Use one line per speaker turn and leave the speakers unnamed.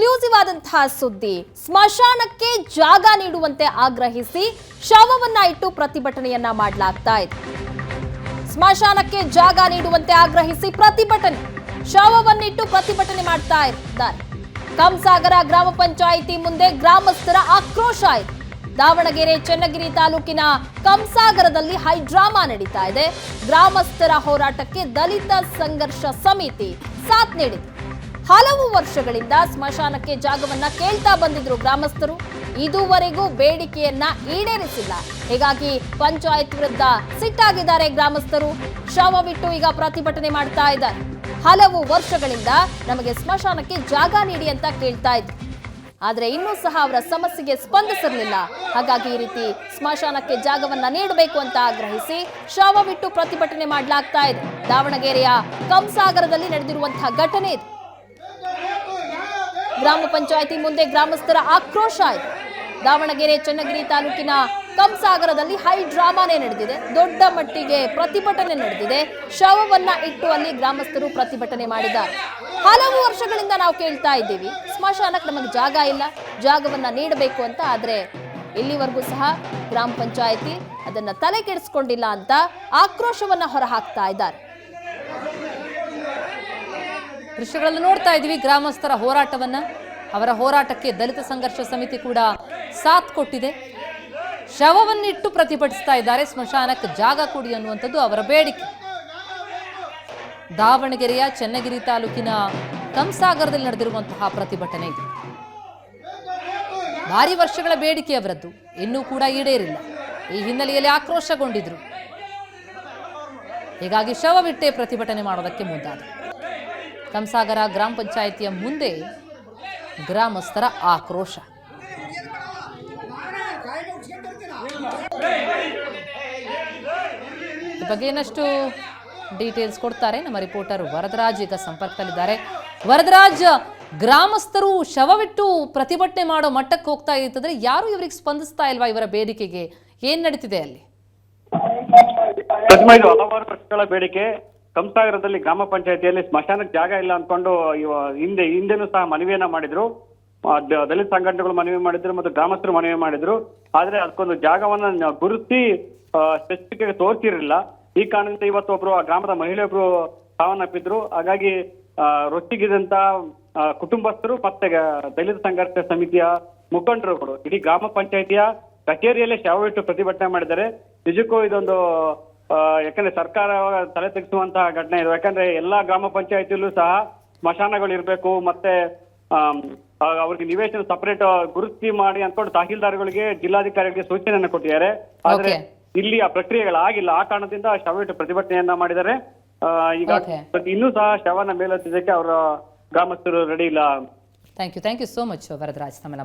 Exclusive ಆದಂತಹ ಸುದ್ದಿ. ಸ್ಮಶಾನಕ್ಕೆ ಜಾಗ ನೀಡುವಂತೆ ಆಗ್ರಹಿಸಿ ಶವವನ್ನ ಇಟ್ಟು ಪ್ರತಿಭಟನೆಯನ್ನ ಮಾಡಲಾಗ್ತಾ ಇದೆ ಸ್ಮಶಾನಕ್ಕೆ ಜಾಗ ನೀಡುವಂತೆ ಆಗ್ರಹಿಸಿ ಪ್ರತಿಭಟನೆ. ಶವವನ್ನಿಟ್ಟು ಪ್ರತಿಭಟನೆ ಮಾಡ್ತಾ ಇದ್ದಾರೆ. ಕಂಸಾಗರ ಗ್ರಾಮ ಪಂಚಾಯಿತಿ ಮುಂದೆ ಗ್ರಾಮಸ್ಥರ ಆಕ್ರೋಶ ಆಯಿತು ದಾವಣಗೆರೆ, ಚನ್ನಗಿರಿ ತಾಲೂಕಿನ ಕಂಸಾಗರದಲ್ಲಿ ಹೈಡ್ರಾಮಾ ನಡೀತಾ ಇದೆ. ಗ್ರಾಮಸ್ಥರ ಹೋರಾಟಕ್ಕೆ ದಲಿತ ಸಂಘರ್ಷ ಸಮಿತಿ ಸಾಥ್ ನೀಡಿದೆ. ಹಲವು ವರ್ಷಗಳಿಂದ ಸ್ಮಶಾನಕ್ಕೆ ಜಾಗವನ್ನ ಕೇಳ್ತಾ ಬಂದಿದ್ರು ಗ್ರಾಮಸ್ಥರು. ಇದುವರೆಗೂ ಬೇಡಿಕೆಯನ್ನ ಈಡೇರಿಸಿಲ್ಲ. ಹೀಗಾಗಿ ಪಂಚಾಯತ್ ವಿರುದ್ಧ ಸಿಟ್ಟಾಗಿದ್ದಾರೆ ಗ್ರಾಮಸ್ಥರು. ಶವವಿಟ್ಟು ಈಗ ಪ್ರತಿಭಟನೆ ಮಾಡ್ತಾ ಇದ್ದಾರೆ. ಹಲವು ವರ್ಷಗಳಿಂದ ನಮಗೆ ಸ್ಮಶಾನಕ್ಕೆ ಜಾಗ ನೀಡಿ ಅಂತ ಕೇಳ್ತಾ ಇದ್ರು. ಆದ್ರೆ ಇನ್ನೂ ಸಹ ಅವರ ಸಮಸ್ಯೆಗೆ ಸ್ಪಂದಿಸಿರಲಿಲ್ಲ. ಹಾಗಾಗಿ ಈ ರೀತಿ ಸ್ಮಶಾನಕ್ಕೆ ಜಾಗವನ್ನ ನೀಡಬೇಕು ಅಂತ ಆಗ್ರಹಿಸಿ ಶವವಿಟ್ಟು ಪ್ರತಿಭಟನೆ ಮಾಡಲಾಗ್ತಾ ಇದೆ. ದಾವಣಗೆರೆಯ ಕಂಸಾಗರದಲ್ಲಿ ನಡೆದಿರುವಂತಹ ಘಟನೆ ಇದು. ಗ್ರಾಮ ಪಂಚಾಯಿತಿ ಮುಂದೆ ಗ್ರಾಮಸ್ಥರ ಆಕ್ರೋಶ ಇದೆ ದಾವಣಗೆರೆ, ಚನ್ನಗಿರಿ ತಾಲೂಕಿನ ಕಂಸಾಗರದಲ್ಲಿ ಹೈ ಡ್ರಾಮಾನೇ ನಡೆದಿದೆ. ದೊಡ್ಡ ಮಟ್ಟಿಗೆ ಪ್ರತಿಭಟನೆ ನಡೆದಿದೆ. ಶವವನ್ನ ಇಟ್ಟು ಅಲ್ಲಿ ಗ್ರಾಮಸ್ಥರು ಪ್ರತಿಭಟನೆ ಮಾಡಿದ್ದಾರೆ. ಹಲವು ವರ್ಷಗಳಿಂದ ನಾವು ಕೇಳ್ತಾ ಇದ್ದೀವಿ. ಸ್ಮಶಾನಕ್ಕೆ ನಮಗೆ ಜಾಗ ಇಲ್ಲ. ಜಾಗವನ್ನ ನೀಡಬೇಕು ಅಂತ ಆದ್ರೆ ಇಲ್ಲಿವರೆಗೂ ಸಹ ಗ್ರಾಮ ಪಂಚಾಯಿತಿ ಅದನ್ನ ತಲೆ ಕೆಡಿಸ್ಕೊಂಡಿಲ್ಲ ಅಂತ ಆಕ್ರೋಶವನ್ನ ಹೊರಹಾಕ್ತಾ ಇದ್ದಾರೆ.
ದೃಶ್ಯಗಳಲ್ಲಿ ನೋಡ್ತಾ ಇದ್ದೀವಿ. ಗ್ರಾಮಸ್ಥರ ಹೋರಾಟವನ್ನ, ಅವರ ಹೋರಾಟಕ್ಕೆ ದಲಿತ ಸಂಘರ್ಷ ಸಮಿತಿ ಕೂಡ ಸಾಥ್ ಕೊಟ್ಟಿದೆ. ಶವವನ್ನಿಟ್ಟು ಪ್ರತಿಭಟಿಸ್ತಾ ಇದ್ದಾರೆ. ಸ್ಮಶಾನಕ್ಕೆ ಜಾಗ ಕೊಡಿ ಅನ್ನುವಂಥದ್ದು ಅವರ ಬೇಡಿಕೆ. ದಾವಣಗೆರೆಯ ಚನ್ನಗಿರಿ ತಾಲೂಕಿನ ಕಂಸಾಗರದಲ್ಲಿ ನಡೆದಿರುವಂತಹ ಪ್ರತಿಭಟನೆ ಇದು. ಭಾರಿ ವರ್ಷಗಳ ಬೇಡಿಕೆ ಅವರದ್ದು. ಇನ್ನೂ ಕೂಡ ಈಡೇರಿಲ್ಲ. ಈ ಹಿನ್ನೆಲೆಯಲ್ಲಿ ಆಕ್ರೋಶಗೊಂಡಿದ್ರು. ಹೀಗಾಗಿ ಶವವಿಟ್ಟೆ ಪ್ರತಿಭಟನೆ ಮಾಡೋದಕ್ಕೆ ಮುಂದಾದರು. ಕಂಸಾಗರ ಗ್ರಾಮ ಪಂಚಾಯಿತಿಯ ಮುಂದೆ ಗ್ರಾಮಸ್ಥರ ಆಕ್ರೋಶ. ಈ ಬಗ್ಗೆ ಇನ್ನಷ್ಟು ಡೀಟೇಲ್ಸ್ ಕೊಡ್ತಾರೆ ನಮ್ಮ ರಿಪೋರ್ಟರ್ ವರದರಾಜ್, ಈಗ ಸಂಪರ್ಕದಲ್ಲಿದ್ದಾರೆ. ವರದರಾಜ್, ಗ್ರಾಮಸ್ಥರು ಶವವಿಟ್ಟು ಪ್ರತಿಭಟನೆ ಮಾಡೋ ಮಟ್ಟಕ್ಕೆ ಹೋಗ್ತಾ ಇರ್ತದ್ರೆ ಯಾರು ಇವರಿಗೆ ಸ್ಪಂದಿಸ್ತಾ ಇಲ್ವಾ ಇವರ ಬೇಡಿಕೆಗೆ? ಏನ್ ನಡೀತಿದೆ ಅಲ್ಲಿ?
ಹಲವಾರು ವರ್ಷಗಳ ಬೇಡಿಕೆ. ಕಂಸಾಗರದಲ್ಲಿ ಗ್ರಾಮ ಪಂಚಾಯತಿಯಲ್ಲಿ ಸ್ಮಶಾನಕ್ಕೆ ಜಾಗ ಇಲ್ಲ ಅಂದ್ಕೊಂಡು ಹಿಂದೆ ಹಿಂದೆನೂ ಸಹ ಮನವಿಯನ್ನ ಮಾಡಿದ್ರು. ದಲಿತ ಸಂಘಟನೆಗಳು ಮನವಿ ಮಾಡಿದ್ರು ಮತ್ತು ಗ್ರಾಮಸ್ಥರು ಮನವಿ ಮಾಡಿದ್ರು. ಆದ್ರೆ ಅದಕ್ಕೊಂದು ಜಾಗವನ್ನ ಗುರುತಿ ಗುರುತಿಸಿ ಸ್ಪೆಸಿಫಿಕ್ ಆಗಿ ತೋರಿಸಿರಲಿಲ್ಲ. ಈ ಕಾರಣದಿಂದ ಇವತ್ತು ಒಬ್ರು ಆ ಗ್ರಾಮದ ಮಹಿಳೆಯೊಬ್ರು ಸಾವನ್ನಪ್ಪಿದ್ರು. ಹಾಗಾಗಿ ಆ, ರೊಚ್ಚಿಗಿದಂತ ಕುಟುಂಬಸ್ಥರು ಮತ್ತೆ ದಲಿತ ಸಂಘರ್ಷ ಸಮಿತಿಯ ಮುಖಂಡರುಗಳು ಇಡೀ ಗ್ರಾಮ ಪಂಚಾಯತಿಯ ಕಚೇರಿಯಲ್ಲೇ ಶವವಿಟ್ಟು ಪ್ರತಿಭಟನೆ ಮಾಡಿದ್ದಾರೆ. ನಿಜಕ್ಕೂ ಇದೊಂದು ಯಾಕಂದ್ರೆ ಸರ್ಕಾರ ತಲೆ ತೆಗೆಸುವಂತಹ ಘಟನೆ ಇದೆ. ಯಾಕಂದ್ರೆ ಎಲ್ಲಾ ಗ್ರಾಮ ಪಂಚಾಯತಿಯಲ್ಲೂ ಸಹ ಸ್ಮಶಾನಗಳು ಇರಬೇಕು ಮತ್ತೆ ಅವ್ರಿಗೆ ನಿವೇಶನ ಸಪರೇಟ್ ಗುರುತಿ ಮಾಡಿ ಅನ್ಕೊಂಡು ತಹಶೀಲ್ದಾರ್ಗಳಿಗೆ ಜಿಲ್ಲಾಧಿಕಾರಿಗಳಿಗೆ ಸೂಚನೆಯನ್ನು ಕೊಟ್ಟಿದ್ದಾರೆ. ಆದ್ರೆ ಇಲ್ಲಿ ಆ ಪ್ರಕ್ರಿಯೆಗಳಾಗಿಲ್ಲ ಆ ಕಾರಣದಿಂದ ಶವವಿಟ್ಟು ಪ್ರತಿಭಟನೆಯನ್ನ ಮಾಡಿದ್ದಾರೆ. ಈಗ ಇನ್ನೂ ಸಹ ಶವನ ಮೇಲೆತ್ತಿದ್ದಕ್ಕೆ ಅವರ ಗ್ರಾಮಸ್ಥರು ರೆಡಿ ಇಲ್ಲ.
Thank you thank you so much Varadaraj ತಮ್ಮೆಲ್ಲ